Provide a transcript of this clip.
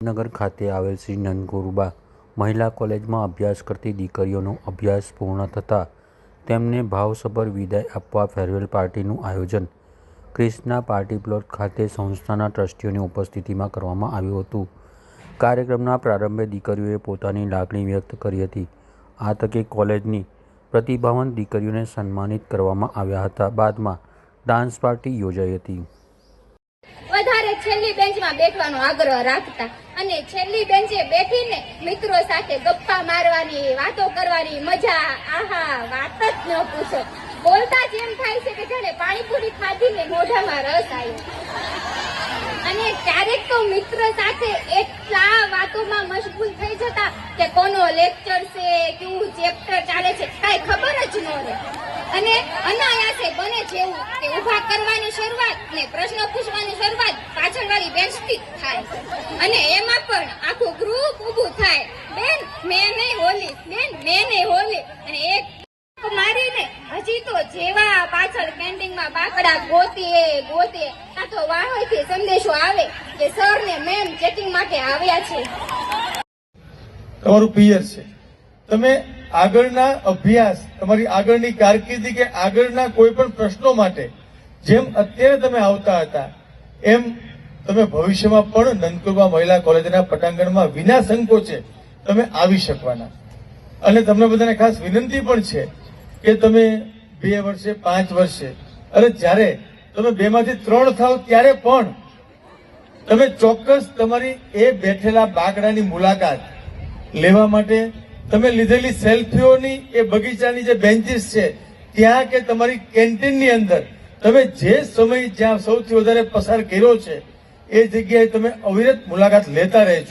નગર ખાતે આવેલ શ્રી નંદગુરુબા મહિલા કોલેજમાં અભ્યાસ કરતી દીકરીઓનો અભ્યાસ પૂર્ણ થતાં તેમને ભાવસભર વિદાય આપવા ફેરવેલ પાર્ટીનું આયોજન ક્રિષ્ના પાર્ટી પ્લોટ ખાતે સંસ્થાના ટ્રસ્ટીઓની ઉપસ્થિતિમાં કરવામાં આવ્યું હતું. કાર્યક્રમના પ્રારંભે દીકરીઓએ પોતાની લાગણી વ્યક્ત કરી હતી. આ તકે કોલેજની પ્રતિભાવન દીકરીઓને સન્માનિત કરવામાં આવ્યા હતા. બાદમાં ડાન્સ પાર્ટી યોજાઈ હતી. વધારે છેલ્લી બેન્ચમાં બેઠવાનો આગ્રહ રાખતા અને છેલ્લી બેન્ચે બેઠીને મિત્રો સાથે ગપ્પા મારવાની, વાતો કરવાની મજા, આહા, વાત જ ન પૂછો. બોલતા જ એમ થાય છે કે જાણે પાણીપુરી ખાધીને મોઢામાં રસ આવ્યો. અને ક્યારેક તો મિત્ર સાથે એટલા વાતોમાં મશગુલ થઈ જતા કે કોનો લેક્ચર છે કેવું ચેપ્ટર ચાલે છે, કાંઈ ખબર જ ન રહે. અને અનાયાસે બને જેવું કે ઊભા કરવાની શરૂઆત ને પ્રશ્ન પૂછવાની શરૂઆત પાછળવાળી બેન્ચથી જ થાય. અને એમાં પણ આખું ગ્રુપ ઊભું થાય. બેન, મેં નહીં હોલી. બેન, મેં નહીં હોલી. અને એક મારીને હજી તો જેવા પાછળ કેન્ટીનમાં બાકડા ગોતીએ ગોતીએ. આ તો વાહોયથી સંદેશો આવે કે સર ને મેમ ચેકિંગ માટે આવ્યા છે. તમારું પિયર છે. તમે આગળના અભ્યાસ, તમારી આગળની કારકિર્દી કે આગળના કોઈ પણ પ્રશ્નો માટે જેમ અત્યારે તમે આવતા હતા, એમ તમે ભવિષ્યમાં પણ નંદકુરબા મહિલા કોલેજના પટાંગણમાં વિના સંકોચે તમે આવી શકવાના. અને તમને બધાને ખાસ વિનંતી પણ છે કે તમે બે વર્ષે, પાંચ વર્ષે અને જ્યારે તમે બેમાંથી ત્રણ થાવ ત્યારે પણ તમે ચોક્કસ તમારી એ બેઠેલા બાગડાની મુલાકાત લેવા માટે તમે લીધેલી સેલ્ફીઓની એ બગીચાની જે બેન્ચીસ છે, ત્યાં કે તમારી કેન્ટીનની અંદર તમે જે સમય જ્યાં સૌથી વધારે પસાર કર્યો છે એ જગ્યાએ તમે અવિરત મુલાકાત લેતા રહેજો.